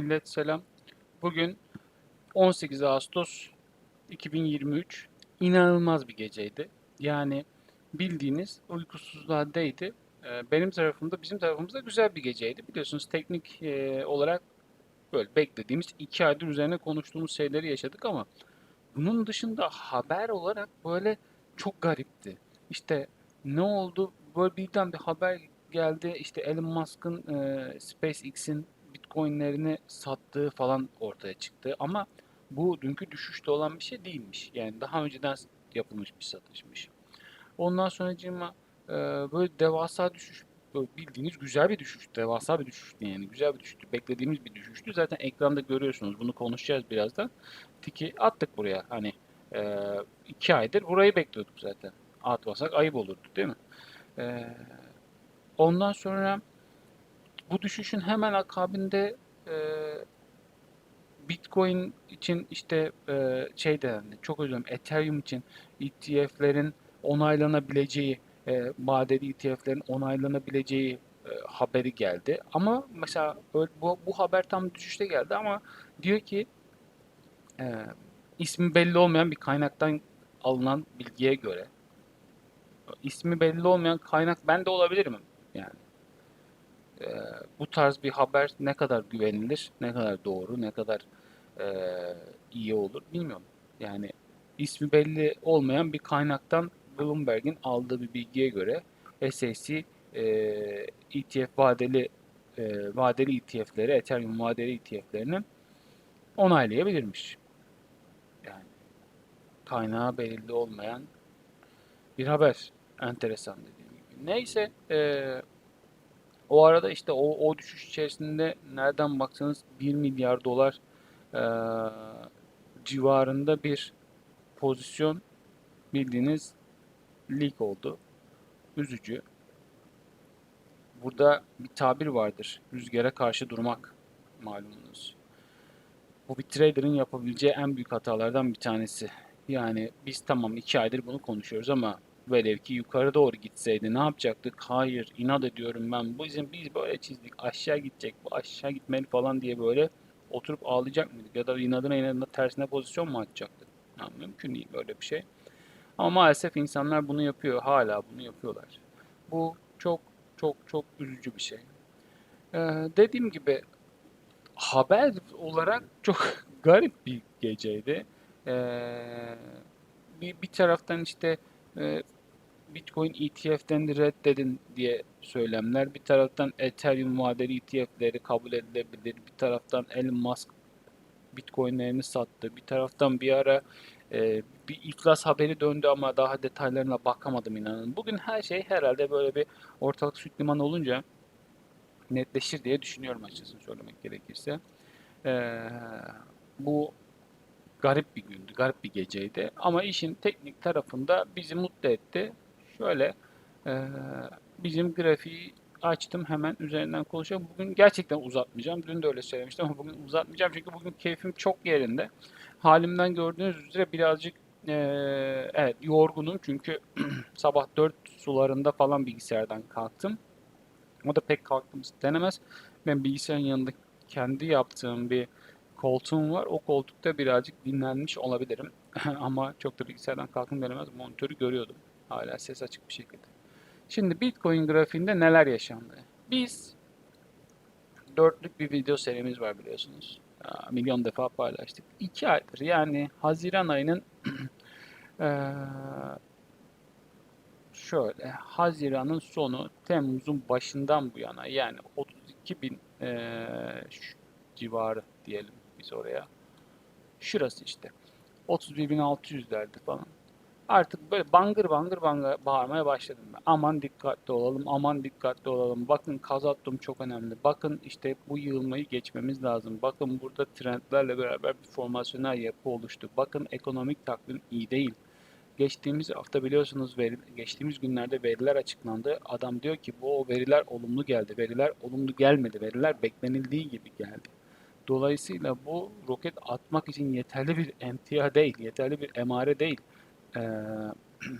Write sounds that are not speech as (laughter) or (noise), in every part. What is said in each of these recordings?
Millet selam. Bugün 18 Ağustos 2023. İnanılmaz bir geceydi. Yani bildiğiniz uykusuzluğa değdi. Ee, Benim tarafımda, bizim tarafımızda güzel bir geceydi. Biliyorsunuz teknik e, olarak böyle beklediğimiz iki aydır üzerine konuştuğumuz şeyleri yaşadık ama bunun dışında haber olarak böyle çok garipti. İşte ne oldu? Böyle birden bir haber geldi. İşte Elon Musk'ın e, SpaceX'in Bitcoin'lerini sattığı falan ortaya çıktı. Ama bu dünkü düşüşte olan bir şey değilmiş. Yani daha önceden yapılmış bir satışmış. Ondan sonracığıma e, böyle devasa düşüş böyle bildiğiniz güzel bir düşüş. Devasa bir düşüştü yani. Güzel bir düşüştü. Beklediğimiz bir düşüştü. Zaten ekranda görüyorsunuz. Bunu konuşacağız birazdan. Tiki attık buraya. Hani e, iki aydır burayı bekliyorduk zaten. Atmasak ayıp olurdu değil mi? E, ondan sonra bu düşüşün hemen akabinde e, Bitcoin için işte e, şey dendi, çok özür dilerim, Ethereum için ETF'lerin onaylanabileceği, e, vadeli ETF'lerin onaylanabileceği e, haberi geldi. Ama mesela bu, bu haber tam düşüşte geldi ama diyor ki e, ismi belli olmayan bir kaynaktan alınan bilgiye göre ismi belli olmayan kaynak ben de olabilirim yani. E, bu tarz bir haber ne kadar güvenilir, ne kadar doğru, ne kadar e, iyi olur bilmiyorum. Yani ismi belli olmayan bir kaynaktan Bloomberg'in aldığı bir bilgiye göre SEC e, ETF vadeli e, vadeli ETF'leri, Ethereum vadeli ETF'lerini onaylayabilirmiş. Yani kaynağı belirli olmayan bir haber. Enteresan dediğim gibi. Neyse e, o arada işte o, o düşüş içerisinde nereden baksanız 1 milyar dolar e, civarında bir pozisyon bildiğiniz leak oldu. Üzücü. Burada bir tabir vardır. Rüzgara karşı durmak malumunuz. Bu bir trader'ın yapabileceği en büyük hatalardan bir tanesi. Yani biz tamam iki aydır bunu konuşuyoruz ama velev ki yukarı doğru gitseydi ne yapacaktık? Hayır, inat ediyorum ben. Bu bizim biz böyle çizdik. Aşağı gidecek, bu aşağı gitmeli falan diye böyle oturup ağlayacak mıydık? Ya da inadına inadına tersine pozisyon mu açacaktık? Ya, mümkün değil böyle bir şey. Ama maalesef insanlar bunu yapıyor. Hala bunu yapıyorlar. Bu çok çok çok üzücü bir şey. Ee, dediğim gibi haber olarak çok (laughs) garip bir geceydi. Ee, bir, bir taraftan işte e, Bitcoin ETF'den de reddedin diye söylemler. Bir taraftan Ethereum vadeli ETF'leri kabul edilebilir. Bir taraftan Elon Musk Bitcoin'lerini sattı. Bir taraftan bir ara e, bir iflas haberi döndü ama daha detaylarına bakamadım inanın. Bugün her şey herhalde böyle bir ortalık süt liman olunca netleşir diye düşünüyorum açıkçası söylemek gerekirse. Ee, bu garip bir gündü, garip bir geceydi. Ama işin teknik tarafında bizi mutlu etti. Şöyle e, bizim grafiği açtım hemen üzerinden konuşacağım. Bugün gerçekten uzatmayacağım. Dün de öyle söylemiştim ama bugün uzatmayacağım çünkü bugün keyfim çok yerinde. Halimden gördüğünüz üzere birazcık e, evet yorgunum çünkü (clears throat) sabah 4 sularında falan bilgisayardan kalktım. O da pek kalktım denemez. Ben bilgisayarın yanında kendi yaptığım bir koltuğum var. O koltukta birazcık dinlenmiş olabilirim. (laughs) Ama çok da bilgisayardan kalktım denemez. Monitörü görüyordum. Hala ses açık bir şekilde. Şimdi Bitcoin grafiğinde neler yaşandı? Biz dörtlük bir video serimiz var biliyorsunuz. Aa, Milyon defa paylaştık. İki aydır yani Haziran ayının (clears throat) şöyle Haziran'ın sonu Temmuz'un başından bu yana yani 32 bin şu civarı diyelim biz oraya. Şurası işte. 31.600'lerdi falan. Artık böyle bangır bangır bangır bağırmaya başladım ben. Aman dikkatli olalım, aman dikkatli olalım. Bakın kazattım çok önemli. Bakın işte bu yığılmayı geçmemiz lazım. Bakın burada trendlerle beraber bir formasyonel yapı oluştu. Bakın ekonomik takvim iyi değil. Geçtiğimiz hafta biliyorsunuz veri, geçtiğimiz günlerde veriler açıklandı. Adam diyor ki bu veriler olumlu geldi. Veriler olumlu gelmedi. Veriler beklenildiği gibi geldi. Dolayısıyla bu roket atmak için yeterli bir emtia değil, yeterli bir emare değil. Ee, (clears throat)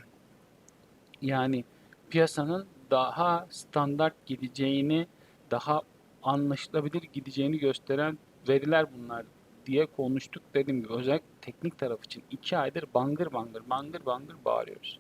yani piyasanın daha standart gideceğini, daha anlaşılabilir gideceğini gösteren veriler bunlar diye konuştuk dediğim gibi özellikle teknik taraf için 2 aydır bangır bangır bangır bangır bağırıyoruz.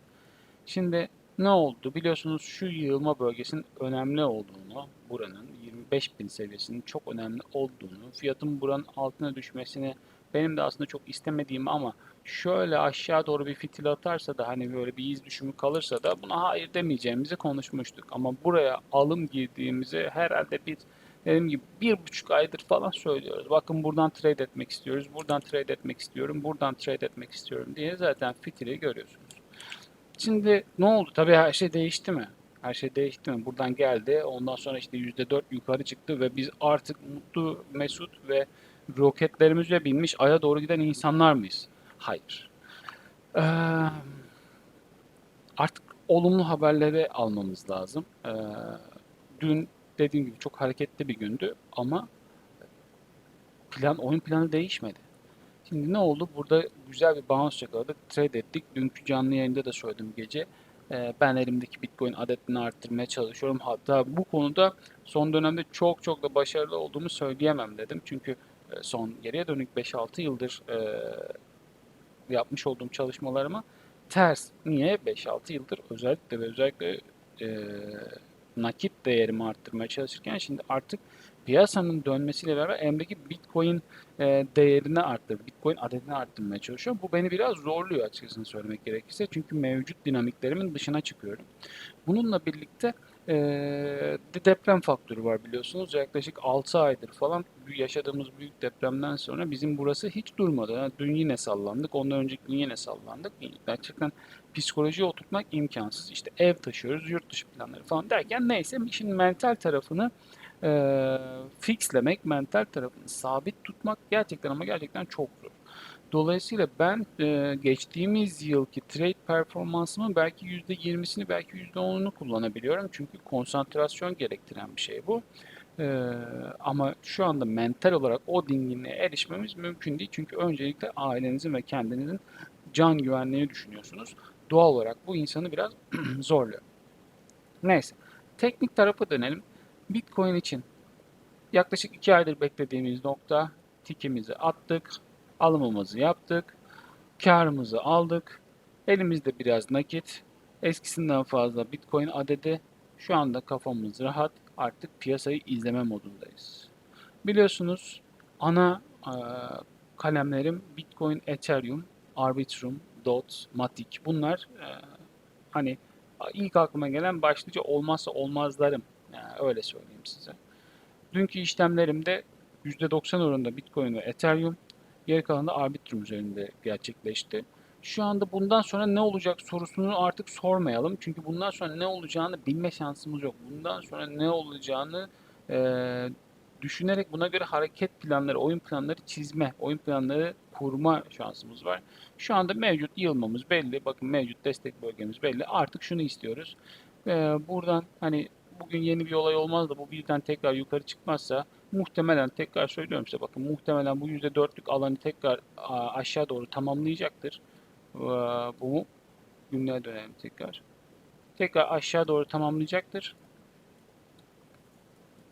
Şimdi ne oldu? Biliyorsunuz şu yığılma bölgesinin önemli olduğunu, buranın 25.000 seviyesinin çok önemli olduğunu, fiyatın buranın altına düşmesini benim de aslında çok istemediğim ama şöyle aşağı doğru bir fitil atarsa da hani böyle bir iz düşümü kalırsa da buna hayır demeyeceğimizi konuşmuştuk. Ama buraya alım girdiğimizi herhalde bir dediğim gibi bir buçuk aydır falan söylüyoruz. Bakın buradan trade etmek istiyoruz, buradan trade etmek istiyorum, buradan trade etmek istiyorum diye zaten fitili görüyorsunuz. Şimdi ne oldu? Tabii her şey değişti mi? Her şey değişti mi? Buradan geldi. Ondan sonra işte %4 yukarı çıktı ve biz artık mutlu, mesut ve roketlerimize binmiş aya doğru giden insanlar mıyız? Hayır. Ee, artık olumlu haberleri almamız lazım. Ee, dün dediğim gibi çok hareketli bir gündü ama plan oyun planı değişmedi. Şimdi ne oldu? Burada güzel bir bounce yakaladık. Trade ettik. Dünkü canlı yayında da söyledim gece. Ben elimdeki Bitcoin adetini arttırmaya çalışıyorum. Hatta bu konuda son dönemde çok çok da başarılı olduğumu söyleyemem dedim. Çünkü son geriye dönük 5-6 yıldır e, yapmış olduğum çalışmalarıma ters. Niye? 5-6 yıldır özellikle ve özellikle e, nakit değerimi arttırmaya çalışırken şimdi artık piyasanın dönmesiyle beraber elimdeki Bitcoin e, değerini arttır, Bitcoin adetini arttırmaya çalışıyorum. Bu beni biraz zorluyor açıkçası söylemek gerekirse. Çünkü mevcut dinamiklerimin dışına çıkıyorum. Bununla birlikte e, de deprem faktörü var biliyorsunuz. Yaklaşık 6 aydır falan yaşadığımız büyük depremden sonra bizim burası hiç durmadı. Yani dün yine sallandık, ondan önceki gün yine sallandık. Gerçekten psikolojiye oturtmak imkansız. İşte ev taşıyoruz, yurt dışı planları falan derken neyse işin mental tarafını e, fixlemek, mental tarafını sabit tutmak gerçekten ama gerçekten çok zor. Dolayısıyla ben e, geçtiğimiz yılki trade performansımın belki %20'sini belki %10'unu kullanabiliyorum. Çünkü konsantrasyon gerektiren bir şey bu. E, ama şu anda mental olarak o dinginliğe erişmemiz mümkün değil. Çünkü öncelikle ailenizin ve kendinizin can güvenliğini düşünüyorsunuz. Doğal olarak bu insanı biraz (clears throat) zorluyor. Neyse. Teknik tarafa dönelim. Bitcoin için yaklaşık 2 aydır beklediğimiz nokta tikimizi attık, alımımızı yaptık, karımızı aldık. Elimizde biraz nakit, eskisinden fazla Bitcoin adedi. Şu anda kafamız rahat, artık piyasayı izleme modundayız. Biliyorsunuz ana e, kalemlerim Bitcoin, Ethereum, Arbitrum, DOT, Matic. Bunlar e, hani ilk aklıma gelen başlıca olmazsa olmazlarım. Yani öyle söyleyeyim size. Dünkü işlemlerimde %90 oranında Bitcoin ve Ethereum, geri kalan da Arbitrum üzerinde gerçekleşti. Şu anda bundan sonra ne olacak sorusunu artık sormayalım. Çünkü bundan sonra ne olacağını bilme şansımız yok. Bundan sonra ne olacağını e, düşünerek buna göre hareket planları, oyun planları çizme, oyun planları kurma şansımız var. Şu anda mevcut yığılmamız belli. Bakın mevcut destek bölgemiz belli. Artık şunu istiyoruz. E, buradan hani bugün yeni bir olay olmaz da bu birden tekrar yukarı çıkmazsa muhtemelen tekrar söylüyorum size bakın muhtemelen bu %4'lük alanı tekrar aşağı doğru tamamlayacaktır. Bu günlüğe dönelim tekrar. Tekrar aşağı doğru tamamlayacaktır.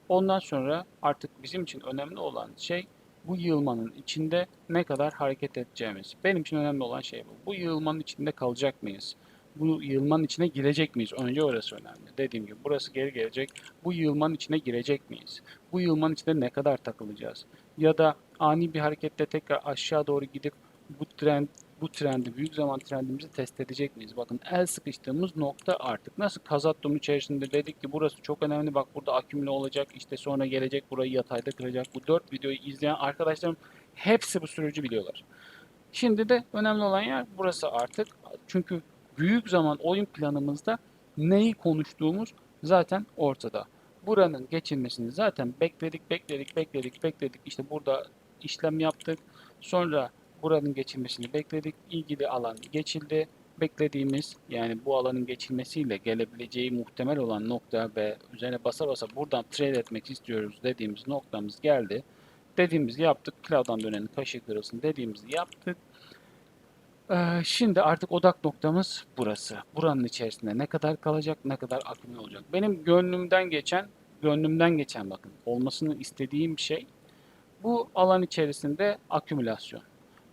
Ondan sonra artık bizim için önemli olan şey bu yığılmanın içinde ne kadar hareket edeceğimiz. Benim için önemli olan şey bu. Bu yığılmanın içinde kalacak mıyız? Bu yığılmanın içine girecek miyiz? Önce orası önemli. Dediğim gibi burası geri gelecek. Bu yığılmanın içine girecek miyiz? Bu yığılmanın içinde ne kadar takılacağız? Ya da ani bir hareketle tekrar aşağı doğru gidip bu trend bu trendi, büyük zaman trendimizi test edecek miyiz? Bakın el sıkıştığımız nokta artık. Nasıl Kazattum içerisinde dedik ki burası çok önemli. Bak burada akümle olacak. işte sonra gelecek burayı yatayda kıracak. Bu dört videoyu izleyen arkadaşlarım hepsi bu süreci biliyorlar. Şimdi de önemli olan yer burası artık. Çünkü büyük zaman oyun planımızda neyi konuştuğumuz zaten ortada. Buranın geçilmesini zaten bekledik, bekledik, bekledik, bekledik. İşte burada işlem yaptık. Sonra buranın geçilmesini bekledik. İlgili alan geçildi. Beklediğimiz yani bu alanın geçilmesiyle gelebileceği muhtemel olan nokta ve üzerine basa basa buradan trade etmek istiyoruz dediğimiz noktamız geldi. Dediğimizi yaptık. Cloud'dan dönenin kaşık kırılsın dediğimizi yaptık. Ee, şimdi artık odak noktamız burası. Buranın içerisinde ne kadar kalacak, ne kadar akımlı olacak. Benim gönlümden geçen, gönlümden geçen bakın olmasını istediğim şey Bu alan içerisinde akümülasyon.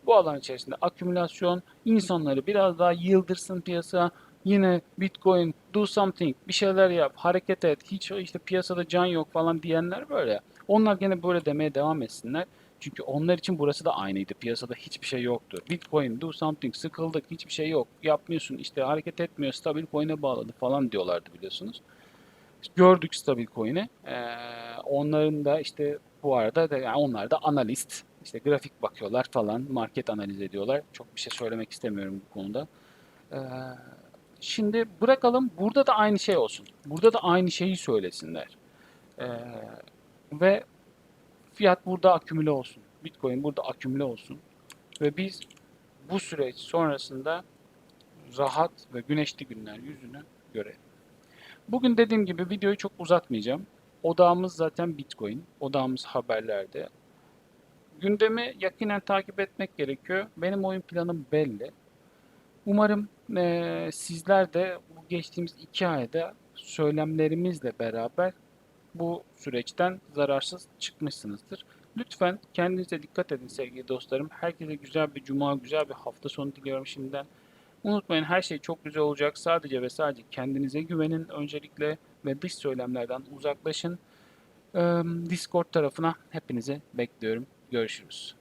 Bu alan içerisinde akümülasyon insanları biraz daha yıldırsın piyasa. Yine Bitcoin do something bir şeyler yap hareket et hiç işte piyasada can yok falan diyenler böyle. Onlar gene böyle demeye devam etsinler. Çünkü onlar için burası da aynıydı. Piyasada hiçbir şey yoktu. Bitcoin do something sıkıldık hiçbir şey yok. Yapmıyorsun işte hareket etmiyor stabil coin'e bağladı falan diyorlardı biliyorsunuz. Gördük stabil coin'i. Ee, onların da işte bu arada da yani onlar da analist. İşte grafik bakıyorlar falan, market analiz ediyorlar. Çok bir şey söylemek istemiyorum bu konuda. Ee, şimdi bırakalım. Burada da aynı şey olsun. Burada da aynı şeyi söylesinler. Ee, ve fiyat burada akümüle olsun. Bitcoin burada akümüle olsun. Ve biz bu süreç sonrasında rahat ve güneşli günler yüzünü görelim. Bugün dediğim gibi videoyu çok uzatmayacağım. Odağımız zaten Bitcoin. Odağımız haberlerde. Gündemi yakinen takip etmek gerekiyor. Benim oyun planım belli. Umarım eee, sizler de bu geçtiğimiz iki ayda söylemlerimizle beraber bu süreçten zararsız çıkmışsınızdır. Lütfen kendinize dikkat edin sevgili dostlarım. Herkese güzel bir cuma, güzel bir hafta sonu diliyorum şimdiden. Unutmayın her şey çok güzel olacak. Sadece ve sadece kendinize güvenin öncelikle ve dış söylemlerden uzaklaşın. Discord tarafına hepinizi bekliyorum. Görüşürüz.